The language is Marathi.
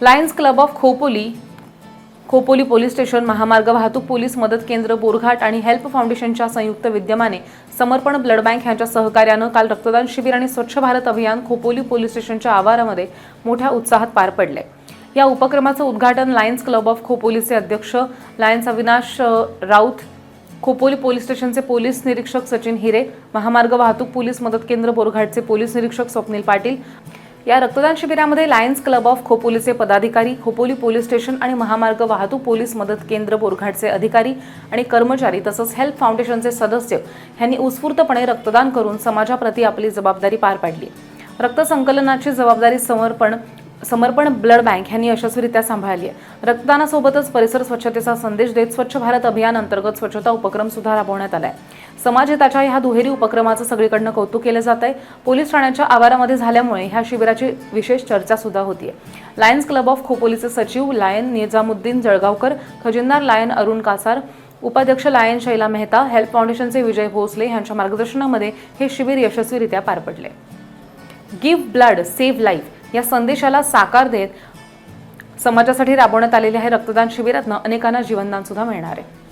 Lions Club of Khopoli Khopoli police station महामार्ग वाहतूक पोलीस मदत केंद्र बोरघाट आणि हेल्प फाउंडेशनच्या संयुक्त विद्यमाने समर्पण ब्लड बँक यांच्या सहकार्यानं काल रक्तदान शिबिर आणि स्वच्छ भारत अभियान खोपोली पोलीस स्टेशनच्या आवारामध्ये मोठ्या उत्साहात पार पडले. या उपक्रमाचं उद्घाटन लायन्स क्लब ऑफ खोपोलीचे अध्यक्ष लायन्स अविनाश राऊत खोपोली पोलीस स्टेशनचे पोलीस निरीक्षक सचिन हिरे महामार्ग वाहतूक पोलीस मदत केंद्र बोरघाटचे पोलीस निरीक्षक स्वप्नील पाटील या रक्तदान शिबिरामध्ये लायन्स क्लब ऑफ खोपोलीचे पदाधिकारी खोपोली पोलीस स्टेशन आणि महामार्ग वाहतूक पोलीस मदत केंद्र बोरघाटचे अधिकारी आणि कर्मचारी तसंच हेल्प फाउंडेशनचे सदस्य यांनी उत्स्फूर्तपणे रक्तदान करून समाजाप्रती आपली जबाबदारी पार पाडली. रक्त संकलनाची जबाबदारी समर्पण समर्पण ब्लड बँक यांनी यशस्वीरित्या सांभाळली आहे. रक्तदानासोबतच परिसर स्वच्छतेचा संदेश देत स्वच्छ भारत अभियान अंतर्गत स्वच्छता उपक्रम सुद्धा राबवण्यात आलाय. आहे समाजहिताच्या ह्या दुहेरी उपक्रमाचं सगळीकडनं कौतुक केलं जात आहे. पोलीस ठाण्याच्या आवारामध्ये झाल्यामुळे ह्या शिबिराची विशेष चर्चा सुद्धा होतीये. लायन्स क्लब ऑफ खोपोलीचे सचिव लायन निजामुद्दीन जळगावकर खजिनदार लायन अरुण कासार उपाध्यक्ष लायन शैला मेहता हेल्प फाउंडेशनचे विजय भोसले यांच्या मार्गदर्शनामध्ये हे शिबिर यशस्वीरित्या पार पडले. गिव्ह ब्लड सेव्ह लाईफ या संदेशाला साकार देत समाजासाठी राबवण्यात आलेल्या हे रक्तदान शिबिरातनं अनेकांना जीवनदान सुद्धा मिळणार आहे.